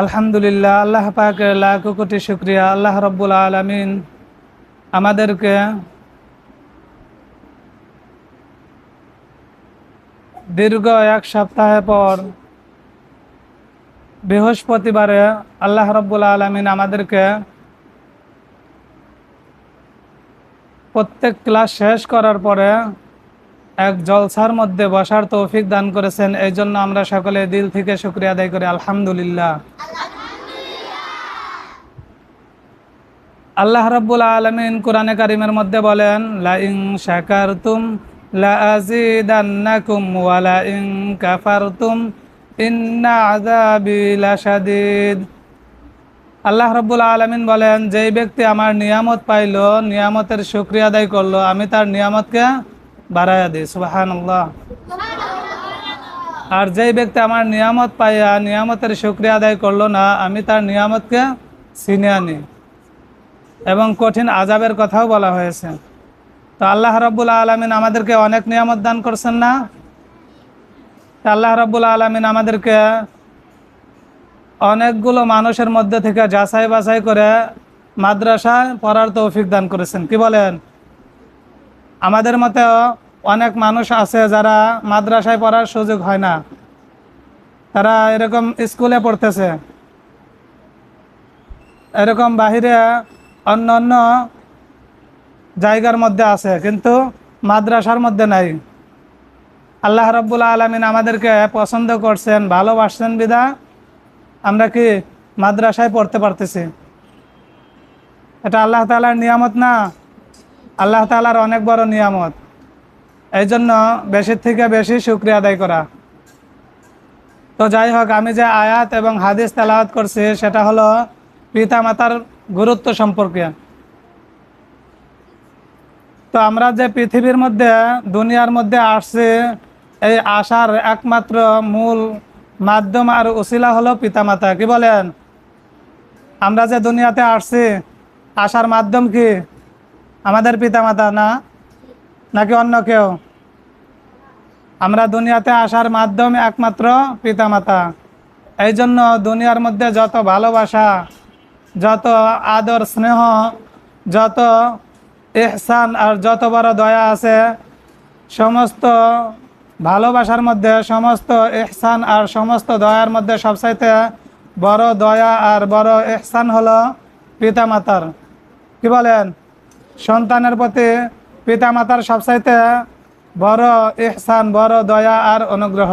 আলহামদুলিল্লাহ, আল্লাহ পাকের লাখ কোটি শুক্রিয়া, আল্লাহ রব্বুল আলমিন আমাদেরকে দীর্ঘ এক সপ্তাহ পর বৃহস্পতিবারে আল্লাহ রব্বুল আলমিন আমাদেরকে প্রত্যেক ক্লাস শেষ করার পরে এক জলসার মধ্যে বসার তৌফিক দান করেছেন। এই জন্য আমরা সকলে দিল থেকে শুক্রিয়া আদায় করি। আলহামদুলিল্লাহ। আল্লাহ রাব্বুল আলমিন কোরআনে কারিমের মধ্যে বলেন লাইং শাকারতুম লাআজিদান্নাকুম ওয়া কাফারতুম ইন্না আযাবি লাশাদীদ। আল্লাহ রাব্বুল আলমিন বলেন, যেই ব্যক্তি আমার নিয়ামত পাইলো, নিয়ামতের শুক্রিয়া আদায় করল, আমি তার নিয়ামতকে বাড়াইয়া দিই সুবাহান আর যেই ব্যক্তি আমার নিয়ামত পাইয়া নিয়ামতের শুক্রিয়া আদায় করল না, আমি তার নিয়ামতকে ছিনে আনি এবং কঠিন আজাবের কথাও বলা হয়েছে। তো আল্লাহ রব্বুল আলমিন আমাদেরকে অনেক নিয়ামত দান করছেন না? আল্লাহ রব্বুল আলমিন আমাদেরকে অনেকগুলো মানুষের মধ্যে থেকে যাচাই বাছাই করে মাদ্রাসায় পড়ার তৌফিক দান করেছেন। কি বলেন? আমাদের মতে অনেক মানুষ আছে যারা মাদ্রাসায় পড়ার সুযোগ হয় না। তারা এরকম স্কুলে পড়তেছে। এরকম বাহিরে অন্য অন্য জায়গার মধ্যে আছে, কিন্তু মাদ্রাসার মধ্যে নাই। আল্লাহ রব্বুল আলমিন আমাদেরকে পছন্দ করছেন, ভালোবাসছেন বিদা। আমরা কি মাদ্রাসায় পড়তে পারতেছি? এটা আল্লাহ তালার নিয়ামত না? আল্লাহ তালার অনেক বড় নিয়ামত। এই জন্য বেশির থেকে বেশি শুক্রিয়া আদায় করা। তো যাই হোক, আমি যে আয়াত এবং হাদিস তেলাওয়াত করছি, সেটা হলো পিতা মাতার গুরুত্ব সম্পর্কে। তো আমরা যে পৃথিবীর মধ্যে, দুনিয়ার মধ্যে আসছি, এই আসার একমাত্র মূল মাধ্যম আর উসিলা হলো পিতামাতা। কি বলেন? আমরা যে দুনিয়াতে আসছি আসার মাধ্যম কি? আমাদের পিতামাতা, না? নাকি অন্য কেউ? আমরা দুনিয়াতে আসার মাধ্যম একমাত্র পিতামাতা। এই জন্য দুনিয়ার মধ্যে যত ভালোবাসা, যত আদর, স্নেহ, যত এহসান আর যত বড় দয়া আছে, সমস্ত ভালোবাসার মধ্যে, সমস্ত এহসান আর সমস্ত দয়ার মধ্যে সবচাইতে বড় দয়া আর বড় এহসান হলো পিতামাতার। কি বলেন? সন্তানের প্রতি পিতামাতার সবচাইতে বড় ইহসান, বড় দয়া আর অনুগ্রহ।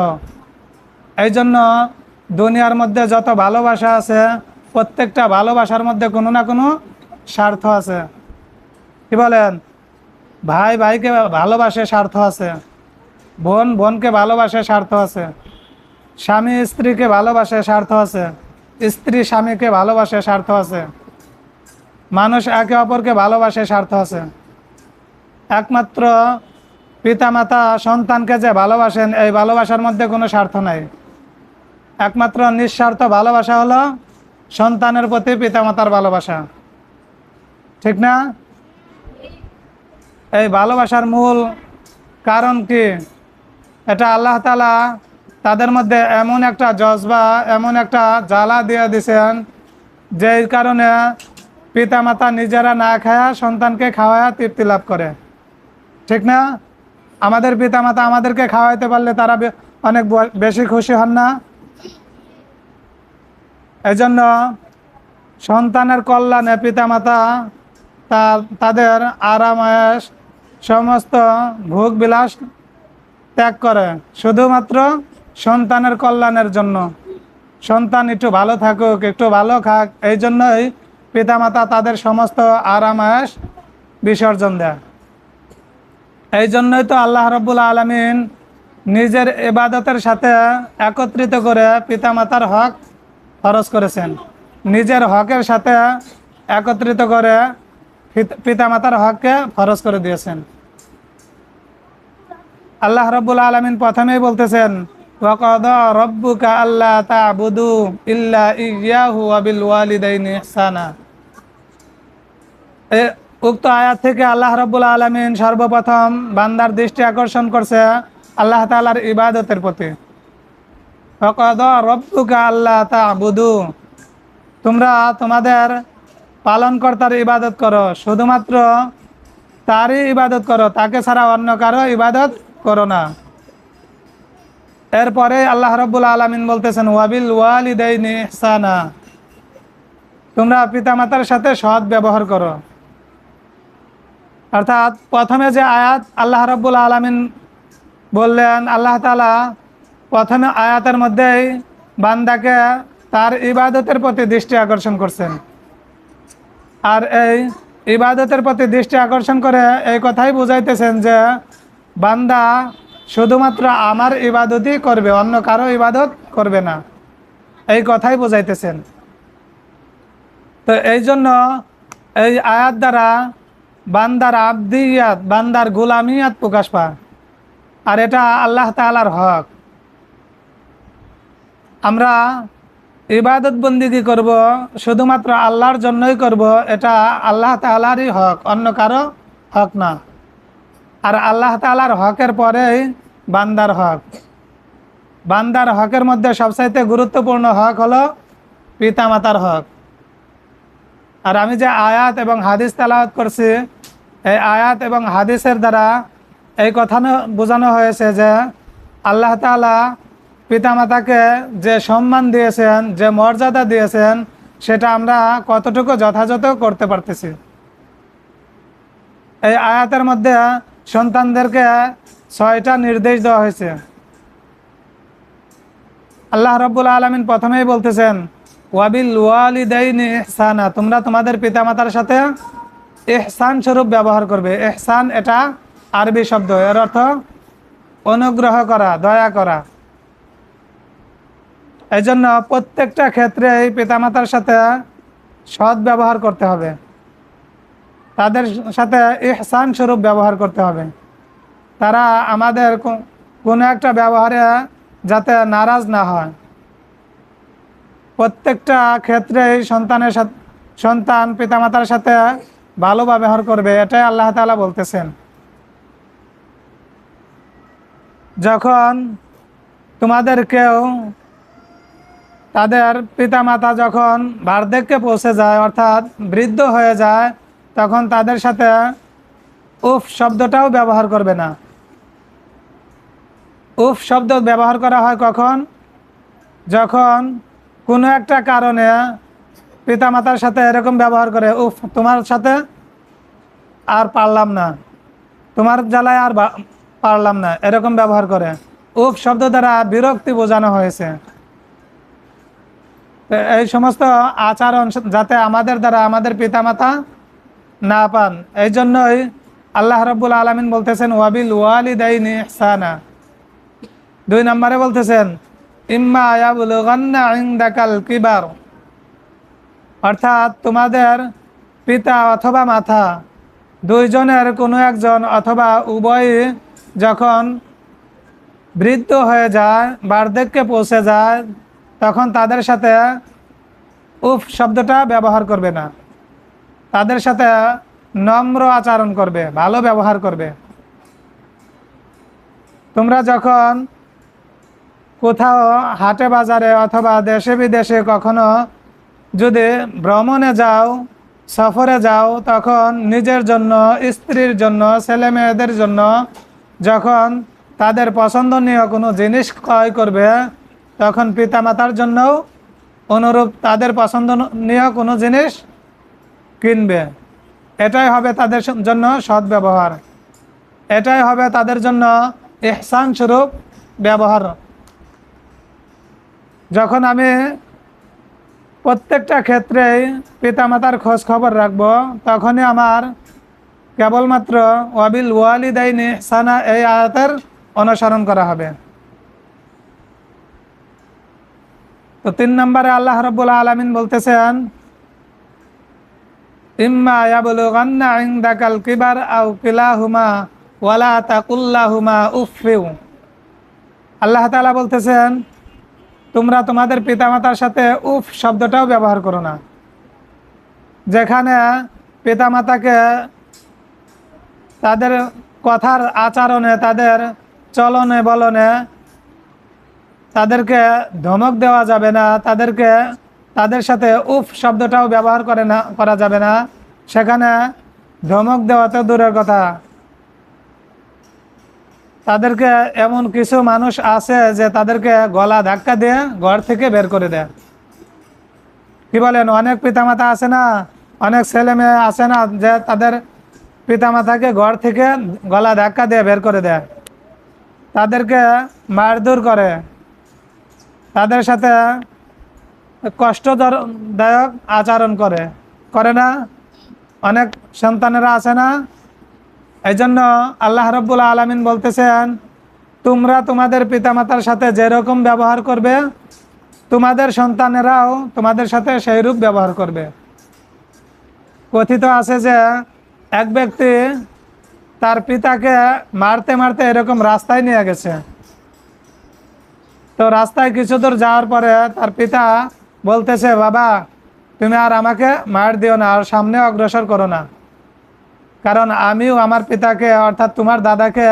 এই জন্য দুনিয়ার মধ্যে যত ভালোবাসা আছে, প্রত্যেকটা ভালোবাসার মধ্যে কোনো না কোনো স্বার্থ আছে। কি বলেন? ভাই ভাইকে ভালোবাসে স্বার্থ আছে। বোন বোনকে ভালোবাসে স্বার্থ আছে। স্বামী স্ত্রীকে ভালোবাসে স্বার্থ আছে। স্ত্রী স্বামীকে ভালোবাসে স্বার্থ আছে। মানুষ একে অপরকে ভালোবাসে স্বার্থ আছে। একমাত্র পিতামাতা সন্তানকে যে ভালোবাসেন, এই ভালোবাসার মধ্যে কোনো স্বার্থ নাই। একমাত্র নিঃস্বার্থ ভালোবাসা হলো সন্তানের প্রতি পিতামাতার ভালোবাসা। ঠিক না? এই ভালোবাসার মূল কারণ কি? এটা আল্লাহ তালা তাদের মধ্যে এমন একটা জজবা, এমন একটা জ্বালা দিয়ে দিছেন, যেই কারণে পিতামাতা নিজেরা না খায়া সন্তানকে খাওয়ায়া তৃপ্তি লাভ করে। ঠিক না? আমাদের পিতামাতা আমাদেরকে খাওয়াইতে পারলে তারা অনেক বেশি খুশি হন না? এই জন্য সন্তানের কল্যাণে পিতামাতা তা তাদের আরামায়াস সমস্ত ভোগ বিলাস ত্যাগ করে। শুধুমাত্র সন্তানের কল্যাণের জন্য। সন্তান একটু ভালো থাকুক, একটু ভালো খাক, এই জন্যই পিতামাতা তাদের সমস্ত আরামায়াস বিসর্জন দেয়। এই জন্যই তো আল্লাহ রব্বুল আলমিন নিজের এবাদতের সাথে একত্রিত করে পিতামাতার হক খরচ করেছেন। নিজের হকের সাথে একত্রিত করে পিত- পিতামাতার হককে ফরজ করে দিয়েছেন। আল্লাহ রব্বুল আলমিন প্রথমেই বলতেছেন আল্লাহ উক্ত আয়াত থেকে আল্লাহ রব্বুল আলমিন সর্বপ্রথম বান্দার দৃষ্টি আকর্ষণ করছে আল্লাহ তালার ইবাদতের প্রতি। ফকদ আল্লাহ তাবুদু। তোমরা তোমাদের পালনকর্তার ইবাদত করো, শুধুমাত্র তারই ইবাদত করো, তাকে ছাড়া অন্য কারও ইবাদত করো না। এরপরে আল্লাহ রব্বুল আলমিন বলতেছেন, ওয়াবিল ওয়ালিদাইনি ইহসানা। তোমরা পিতামাতার সাথে সৎ ব্যবহার করো। অর্থাৎ প্রথমে যে আয়াত আল্লাহ রব্বুল আলমিন বললেন, আল্লাহ তালা প্রথমে আয়াতের মধ্যেই বান্দাকে তার ইবাদতের প্রতি দৃষ্টি আকর্ষণ করছেন। আর এই ইবাদতের প্রতি দৃষ্টি আকর্ষণ করে এই কথাই বুঝাইতেছেন যে বান্দা শুধুমাত্র আমার ইবাদতই করবে, অন্য কারও ইবাদত করবে না। এই কথাই বুঝাইতেছেন। তো এই জন্য এই আয়াত দ্বারা বান্দার আব্দিয়াত, বান্দার গুলামিয়াত প্রকাশ পায়। আর এটা আল্লাহ তালার হক। আমরা ইবাদত বন্দিগি করব? শুধুমাত্র আল্লাহর জন্যই করব? এটা আল্লাহ তালারই হক, অন্য কারও হক না। আর আল্লাহ তালার হকের পরেই বান্দার হক। বান্দার হকের মধ্যে সবচাইতে গুরুত্বপূর্ণ হক হলো পিতামাতার হক। আর আমি যে আয়াত এবং হাদিস তেলাওয়াত করছি এই আয়াত এবং হাদিসের দ্বারা এই কথা বোঝানো হয়েছে যে আল্লাহ তালা পিতামাতাকে যে সম্মান দিয়েছেন, যে মর্যাদা দিয়েছেন, সেটা আমরা কতটুকু যথাযথ করতে পারতেছি? এই আয়াতের মধ্যে সন্তানদেরকে ছয়টা নির্দেশ দেওয়া হয়েছে। আল্লাহ রব্বুল আলমিন প্রথমেই বলতেছেন, ওয়াবিল ওয়ালিদাইনি ইহসানা তোমরা তোমাদের পিতামাতার সাথে ইহসান স্বরূপ ব্যবহার করবে। ইহসান এটা আরবি শব্দ। এর অর্থ অনুগ্রহ করা, দয়া করা। এই জন্য প্রত্যেকটা ক্ষেত্রে পিতামাতার সাথে সৎ ব্যবহার করতে হবে। তাদের সাথে ইহসান স্বরূপ ব্যবহার করতে হবে। তারা আমাদের কোনো একটা ব্যবহারে যাতে নারাজ না হয়। প্রত্যেকটা ক্ষেত্রেই সন্তানের সাথে, সন্তান পিতামাতার সাথে ভালো ব্যবহার করবে, এটাই আল্লাহ তাআলা বলতেছেন। যখন তোমাদের কেউ তাদের পিতামাতা যখন বার্ধক্যে পৌঁছে যায়, অর্থাৎ বৃদ্ধ হয়ে যায়, তখন তাদের সাথে উফ শব্দটাও ব্যবহার করবে না। উফ শব্দ ব্যবহার করা হয় কখন? যখন কোনো একটা কারণে পিতামাতার সাথে এরকম ব্যবহার করে, উফ, তোমার সাথে আর পারলাম না। তোমার জ্বালায় আর পারলাম না। এরকম ব্যবহার করে। উফ, শব্দ দ্বারা বিরক্তি বোঝানো হয়েছে। এই সমস্ত আচরণ যাতে আমাদের দ্বারা আমাদের পিতামাতা না পান, এই জন্যই আল্লাহ রব্বুল আলমিন বলতেছেন, ওয়াবিল ওয়ালিদাইনি ইহসানা। দুই নম্বরে বলতেছেন, ইম্মা আয়াবুলগান্না ইনদাকাল কিবার। অর্থাৎ তোমাদের পিতা অথবা মাথা দুইজনের কোনো একজন অথবা উভয়ই যখন বৃদ্ধ হয়ে যায়, বার্ধক্যে পৌঁছে যায়, তখন তাদের সাথে উফ শব্দটা ব্যবহার করবে না। তাদের সাথে নম্র আচরণ করবে, ভালো ব্যবহার করবে। তোমরা যখন কোথাও হাটে বাজারে অথবা দেশে বিদেশে কখনো যদি ভ্রমণে যাও, সফরে যাও, তখন নিজের জন্য, স্ত্রীর জন্য ছেলে মেয়েদের জন্য যখন তাদের পছন্দনীয় কোনো জিনিস ক্রয় করবে, তখন পিতামাতার জন্যও অনুরূপ তাদের পছন্দনীয় কোনো জিনিস কিনবে। এটাই হবে তাদের জন্য সৎ ব্যবহার এটাই হবে তাদের জন্য ইহসান স্বরূপ ব্যবহার। যখন আমি প্রত্যেকটা ক্ষেত্রেই পিতামাতার খোঁজ খবর রাখব। তখনই আমার কেবলমাত্র ওয়াবিল ওয়ালিদাইনি ইহসানা এই আয়াতের অনুসরণ করা হবে। তো তিন নম্বরে আল্লাহ রব্বুল আলমিন বলতেছেন, ইম্মা কিবার আল্লাহ তাআলা বলতেছেন তোমরা তোমাদের পিতামাতার সাথে উফ শব্দটাও ব্যবহার করো না। যেখানে পিতামাতাকে তাদের কথার আচরণে, তাদের চলনে বলনে তাদেরকে ধমক দেওয়া যাবে না, তাদেরকে তাদের সাথে উফ শব্দটাও ব্যবহার করে না, করা যাবে না। সেখানে ধমক দেওয়া তো দূরের কথা। তাদেরকে এমন কিছু মানুষ আছে যে তাদেরকে গলা ধাক্কা দিয়ে ঘর থেকে বের করে দেয়। কি বলেন? অনেক পিতামাতা আছে না? অনেক ছেলে মেয়ে আছে না যে তাদের পিতামাতাকে ঘর থেকে গলা ধাক্কা দিয়ে বের করে দেয়। তাদেরকে মারধর করে। তাদের সাথে কষ্টদায়ক আচরণ করে। করে না? অনেক সন্তানেরা আছে না? এই জন্য আল্লাহ রব্বুল আলমিন বলতেছেন, তোমরা তোমাদের পিতামাতার সাথে যেরকম ব্যবহার করবে, তোমাদের সন্তানেরাও তোমাদের সাথে সেই রূপ ব্যবহার করবে। কথিত আছে যে, এক ব্যক্তি তার পিতাকে মারতে মারতে এরকম রাস্তায় নিয়ে গেছে। তো রাস্তায় কিছু দূর যাওয়ার পরে তার পিতা বলতেছে, বাবা, তুমি আর আমাকে মার দিও না, আর সামনে অগ্রসর করো না। কারণ আমিও আমার পিতাকে অর্থাৎ তোমার দাদাকে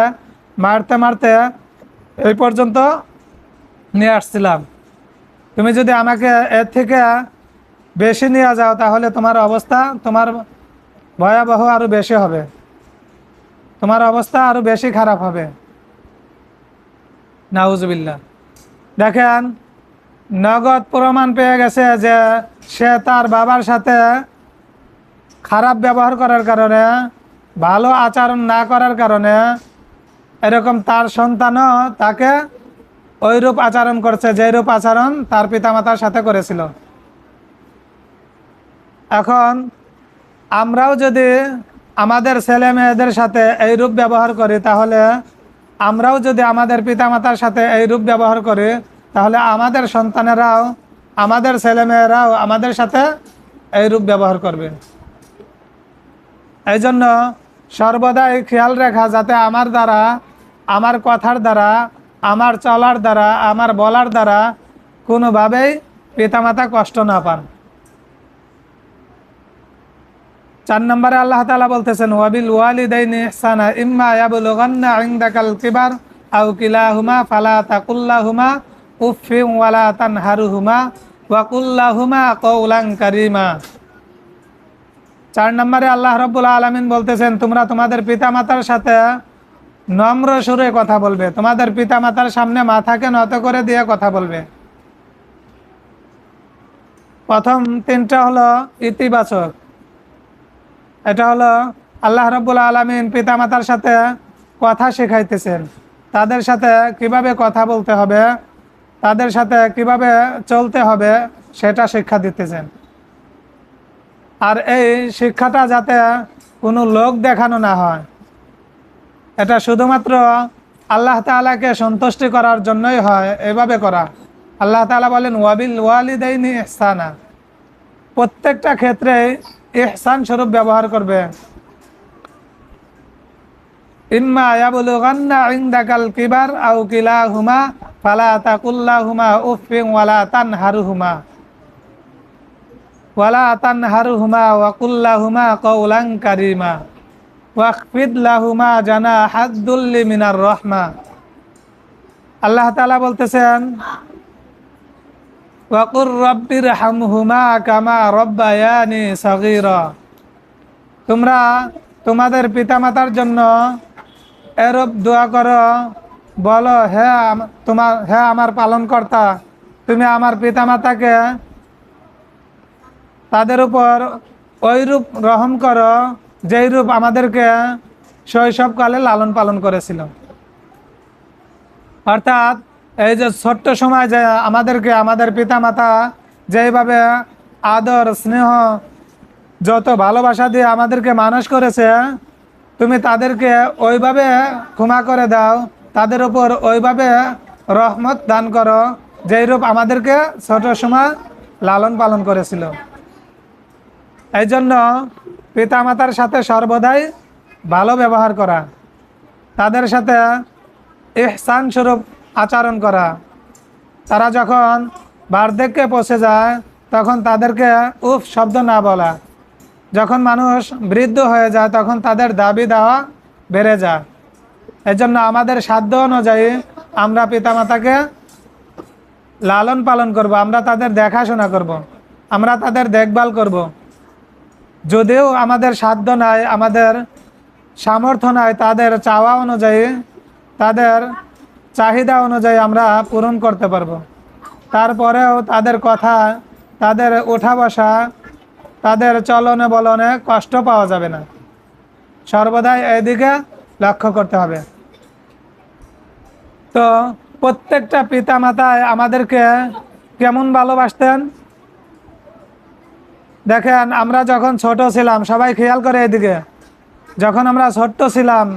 মারতে মারতে এই পর্যন্ত নিয়ে আসছিলাম। তুমি যদি আমাকে এর থেকে বেশি নিয়ে যাও, তাহলে তোমার অবস্থা তোমার ভয়াবহ আরও বেশি হবে। তোমার অবস্থা আরও বেশি খারাপ হবে। নাউজবিল্লা দেখেন, নগদ প্রমাণ পেয়ে গেছে যে সে তার বাবার সাথে খারাপ ব্যবহার করার কারণে ভালো আচরণ না করার কারণে এরকম তার সন্তানও তাকে ওইরূপ আচরণ করছে যেরূপ আচরণ তার পিতামাতার সাথে করেছিল। এখন আমরাও যদি আমাদের ছেলে মেয়েদের সাথে এই রূপ ব্যবহার করি, তাহলে আমরাও যদি আমাদের পিতামাতার সাথে এই রূপ ব্যবহার করি, তাহলে আমাদের সন্তানেরাও, আমাদের ছেলেমেয়েরাও আমাদের সাথে এই রূপ ব্যবহার করবে। এই জন্য সর্বদাই খেয়াল রাখা যাতে আমার দ্বারা, আমার কথার দ্বারা, আমার চলার দ্বারা, আমার বলার দ্বারা কোনোভাবেই পিতামাতা কষ্ট না পান। চার নম্বরে আল্লাহ তালা বলতেছেন, ওয়াবিল ওয়ালিদাইনি ইহসানা ইম্মা ইয়াবলুগান্না ইনদাকাল কিবার আও কিলাহুমা ফালা তাকুল্লা তাকুল্লাহুমা উফি ওয়ালা তানহারুহুমা ওয়াকুল্লাহুমা কৌলাং কারিমা। চার নম্বরে আল্লাহ রব্বুল আলমিন বলতেছেন, তোমরা তোমাদের পিতামাতার সাথে নম্র সুরে কথা বলবে। তোমাদের পিতামাতার সামনে মাথাকে নত করে দিয়ে কথা বলবে? প্রথম তিনটা হলো ইতিবাচক। এটা হলো আল্লাহ রব্বুল আলমিন পিতামাতার সাথে কথা শেখাইতেছেন। তাদের সাথে কীভাবে কথা বলতে হবে, তাদের সাথে কীভাবে চলতে হবে, সেটা শিক্ষা দিতেছেন। আর এই শিক্ষাটা যাতে কোনো লোক দেখানো না হয়। এটা শুধুমাত্র আল্লাহ তালাকে সন্তুষ্টি করার জন্যই হয়, এভাবে করা। আল্লাহ তালা বলেন, ওয়াবিল ওয়ালিদাইনি ইহসানা। প্রত্যেকটা ক্ষেত্রে ইহসান স্বরূপ ব্যবহার করবে। ইম্মা ইয়াবলুগান্না ইনদাকাল কিবার আও কিলাহুমা ফালা তাকুল্লাহুমা উফিন ওয়ালা তানহারুহুমা। ওয়ালা কওলান কারীমা। জানা মিনার রহমা। আল্লাহ তাআলা বলতেছেন ওয়াকুর রব্বির হামহুমা কামা রব্বায়ানি সগীরা। তোমরা তোমাদের পিতামাতার জন্য এরূপ দোয়া করো, বলো হ্যাঁ তোমার হ্যাঁ আমার পালনকর্তা, তুমি আমার পিতামাতাকে তাদের উপর ওইরূপ রহম করো যেই রূপ আমাদেরকে শৈশবকালে লালন পালন করেছিল। অর্থাৎ এই যে ছোট্ট সময় যে আমাদেরকে, আমাদের পিতামাতা যেইভাবে আদর, স্নেহ, যত ভালোবাসা দিয়ে আমাদেরকে মানুষ করেছে, তুমি তাদেরকে ওইভাবে ক্ষমা করে দাও, তাদের উপর ওইভাবে রহমত দান করো, যেইরূপ আমাদেরকে ছোট সময় লালন পালন করেছিল। এই জন্য পিতামাতার সাথে সর্বদাই ভালো ব্যবহার করা, তাদের সাথে ইহসান স্বরূপ আচরণ করা। তারা যখন বার্ধক্যে পৌঁছে যায়, তখন তাদেরকে উফ শব্দ না বলা। যখন মানুষ বৃদ্ধ হয়ে যায়, তখন তাদের দাবি দেওয়া বেড়ে যায়। এজন্য আমাদের সাধ্য অনুযায়ী আমরা পিতামাতাকে লালন পালন করব, আমরা তাদের দেখাশোনা করব, আমরা তাদের দেখভাল করব। যদিও আমাদের সাধ্য নাই, আমাদের সামর্থ্য নাই, তাদের চাওয়া অনুযায়ী, তাদের চাহিদা অনুযায়ী আমরা পূরণ করতে পারব। তারপরেও তাদের কথা, তাদের ওঠা বসা, তাদের চলনে বলনে কষ্ট পাওয়া যাবে না। সর্বদাই এদিকে লক্ষ্য করতে হবে। তো প্রত্যেকটা পিতা মাতায় আমাদেরকে কেমন ভালোবাসতেন? দেখেন, আমরা যখন ছোট ছিলাম, সবাই খেয়াল করে এদিকে। যখন আমরা ছোট্ট ছিলাম,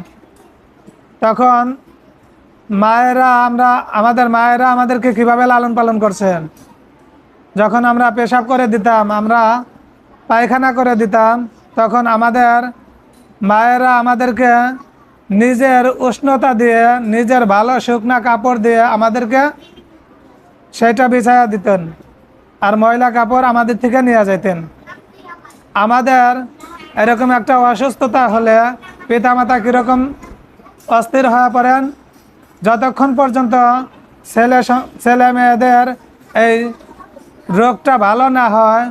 তখন মায়েরা আমরা, আমাদের মায়েরা আমাদেরকে কীভাবে লালন পালন করছেন? যখন আমরা পেশাব করে দিতাম, আমরা পায়খানা করে দিতাম, তখন আমাদের মায়েরা আমাদেরকে নিজের উষ্ণতা দিয়ে, নিজের ভালো শুকনা কাপড় দিয়ে আমাদেরকে সেটা বিছায়া দিতেন। আর ময়লা কাপড় আমাদের থেকে নিয়ে যেতেন আমাদের এরকম একটা অসুস্থতা হলে পিতামাতা কীরকম অস্থির হয়ে পড়েন, যতক্ষণ পর্যন্ত ছেলে ছেলে মেয়েদের এই রোগটা ভালো না হয়,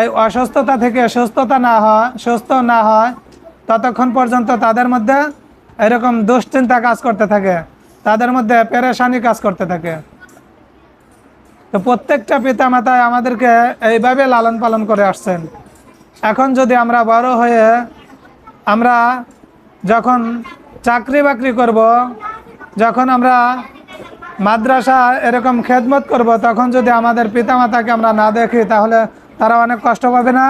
এই অসুস্থতা থেকে সুস্থতা না হয়, সুস্থ না হয়, ততক্ষণ পর্যন্ত তাদের মধ্যে এরকম দুশ্চিন্তা কাজ করতে থাকে, তাদের মধ্যে পেরেশানি কাজ করতে থাকে। তো প্রত্যেকটা পিতা মাতায় আমাদেরকে এইভাবে লালন পালন করে আসছেন। এখন যদি আমরা বড় হয়ে আমরা যখন চাকরি বাকরি করব, যখন আমরা মাদ্রাসা এরকম খেদমত করব, তখন যদি আমাদের পিতামাতাকে আমরা না দেখি, তাহলে তারা অনেক কষ্ট পাবে না?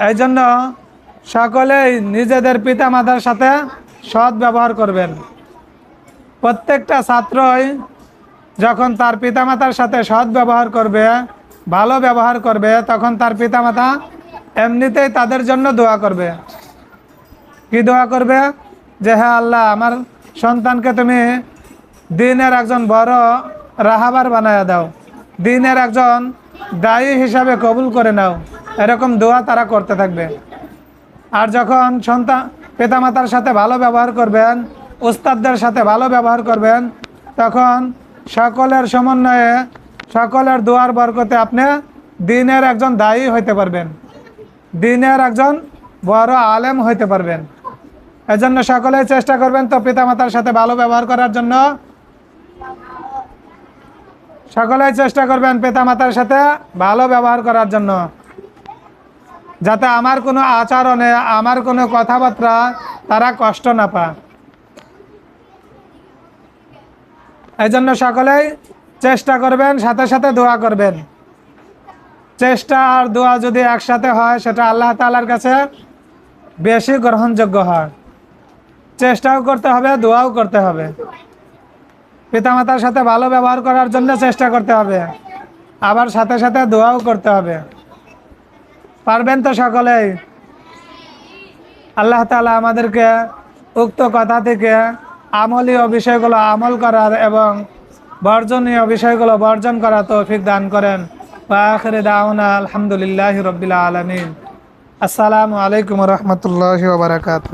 এই জন্য সকলেই নিজেদের পিতামাতার সাথে সৎ ব্যবহার করবেন। প্রত্যেকটা ছাত্রই যখন তার পিতামাতার সাথে সৎ ব্যবহার করবে ভালো ব্যবহার করবে, তখন তার পিতামাতা এমনিতেই তাদের জন্য দোয়া করবে। কি দোয়া করবে? যে হ্যাঁ আল্লাহ, আমার সন্তানকে তুমি দিনের একজন বড় রাহাবার বানায় দাও। দিনের একজন দায়ী হিসাবে কবুল করে নাও। এরকম দোয়া তারা করতে থাকবে। আর যখন সন্তান, পিতামাতার সাথে ভালো ব্যবহার করবেন, উস্তাদদের সাথে ভালো ব্যবহার করবেন, তখন সকলের সমন্বয়ে সকলের দোয়ার বরকতে আপনি দিনের একজন দায়ী হইতে পারবেন। দিনের একজন বড় আলেম হইতে পারবেন। এজন্য সকলেই চেষ্টা করবেন তো পিতামাতার সাথে ভালো ব্যবহার করার জন্য। সকলেই চেষ্টা করবেন পিতামাতার সাথে ভালো ব্যবহার করার জন্য। যাতে আমার কোনো আচরণে, আমার কোনো কথাবার্তা তারা কষ্ট না পায়। এই জন্য সকলেই চেষ্টা করবেন, সাথে সাথে দোয়া করবেন। চেষ্টা আর দোয়া যদি একসাথে হয়, সেটা আল্লাহ তালার কাছে বেশি গ্রহণযোগ্য হয়। চেষ্টাও করতে হবে, দোয়াও করতে হবে। পিতামাতার সাথে ভালো ব্যবহার করার জন্য চেষ্টা করতে হবে। আবার সাথে সাথে দোয়াও করতে হবে। পারবেন তো সকলেই? আল্লাহ তালা আমাদেরকে উক্ত কথা থেকে আমলীয় বিষয়গুলো আমল করার এবং বর্জনীয় বিষয়গুলো বর্জন করা তৌফিক দান করেন। আখরে দাওনা আলহামদুলিল্লাহ রবিল আলমিন। আসসালামু আলাইকুম রহমতুল্লাহ বারকাত